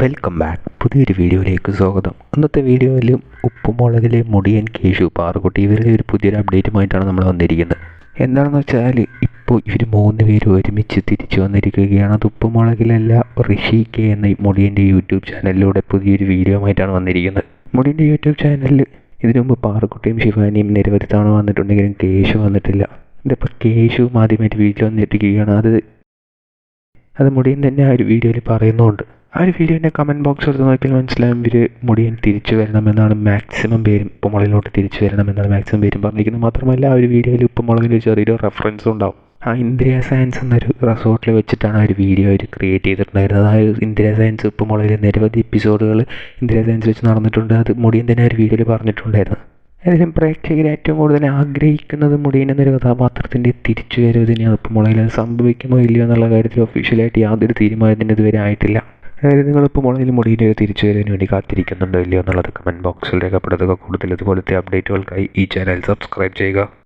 Welcome back. പുതിയൊരു വീഡിയോയിലേക്ക് സ്വാഗതം. ഇന്നത്തെ വീഡിയോയിൽ ഉപ്പുമുളകിലെ മുടിയൻ കേശു പാറുകുട്ടി ഇവരുടെ ഒരു പുതിയൊരു അപ്ഡേറ്റുമായിട്ടാണ് നമ്മൾ വന്നിരിക്കുന്നത്. എന്താണെന്ന് വെച്ചാൽ ഇപ്പോൾ ഇവർ മൂന്ന് പേര് ഒരുമിച്ച് തിരിച്ചു വന്നിരിക്കുകയാണ്. അത് ഉപ്പുമുളകിലല്ല ഋഷി കെ എന്ന മുടിയന്റെ യൂട്യൂബ് ചാനലിലൂടെ പുതിയൊരു വീഡിയോ ആയിട്ടാണ് വന്നിരിക്കുന്നത്. മുടിയന്റെ യൂട്യൂബ് ചാനലിൽ ഇതിനു മുമ്പ് പാറുക്കുട്ടിയും ശിവാനിയും നിരവധി തവണ വന്നിട്ടുണ്ടെങ്കിലും കേശു വന്നിട്ടില്ല. ഇതിപ്പോൾ കേശു ആദ്യമായിട്ട് വീട്ടിൽ വന്നിരിക്കുകയാണ്. അത് അത് മുടിയൻ തന്നെ ആ ഒരു വീഡിയോയിൽ പറയുന്നുണ്ട്. ആ ഒരു വീഡിയോന്റെ കമന്റ് ബോക്സ് എടുത്ത് നോക്കിയാൽ മനസ്സിലാവും ഇവർ മുടിയൻ തിരിച്ചു വരണമെന്നാണ്. മാക്സിമം പേരും ഉപ്പുമുളകിലോട്ട് തിരിച്ചു വരണമെന്നാണ് മാക്സിമം പേരും പറഞ്ഞിരിക്കുന്നത്. മാത്രമല്ല ആ ഒരു വീഡിയോയിൽ ഉപ്പുമുളകിൽ ചെറിയൊരു റെഫറൻസും ഉണ്ടാവും. ആ ഇന്ദ്രിയ സയൻസ് എന്നൊരു റിസോർട്ടിൽ വെച്ചിട്ടാണ് ആ ഒരു വീഡിയോ അവർ ക്രിയേറ്റ് ചെയ്തിട്ടുണ്ടായിരുന്നത്. ആ ഇന്ദ്രിയ സയൻസ് ഉപ്പുമുളകിൽ നിരവധി എപ്പിസോഡുകൾ ഇന്ദ്രിയ സയൻസ് വെച്ച് നടന്നിട്ടുണ്ട്. അത് മുടിയൻ തന്നെ ഒരു വീഡിയോയിൽ പറഞ്ഞിട്ടുണ്ടായിരുന്നു. ഏതായാലും പ്രേക്ഷകർ ഏറ്റവും കൂടുതൽ ആഗ്രഹിക്കുന്നത് മുടിയൻ എന്നൊരു കഥാപാത്രത്തിന്റെ തിരിച്ചു വരവ് തന്നെയാണ്. ഉപ്പുമുളകിൽ അത് സംഭവിക്കുമോ ഇല്ലയോ എന്നുള്ള കാര്യത്തിൽ ഒഫീഷ്യലായിട്ട് യാതൊരു തീരുമാനത്തിന് ഇതുവരെ ആയിട്ടില്ല. അതായത് നിങ്ങളിപ്പോൾ മുളയിൽ മുടിയിന്റെ ഒരു തിരിച്ചു വരാൻ വേണ്ടി കാത്തിരിക്കുന്നുണ്ടോ ഇല്ലയോ എന്നുള്ളത് കമന്റ് ബോക്സിൽ രേഖപ്പെടുത്തുക. കൂടുതൽ ഇതുപോലത്തെ അപ്ഡേറ്റുകൾക്കായി ഈ ചാനൽ സബ്സ്ക്രൈബ് ചെയ്യുക.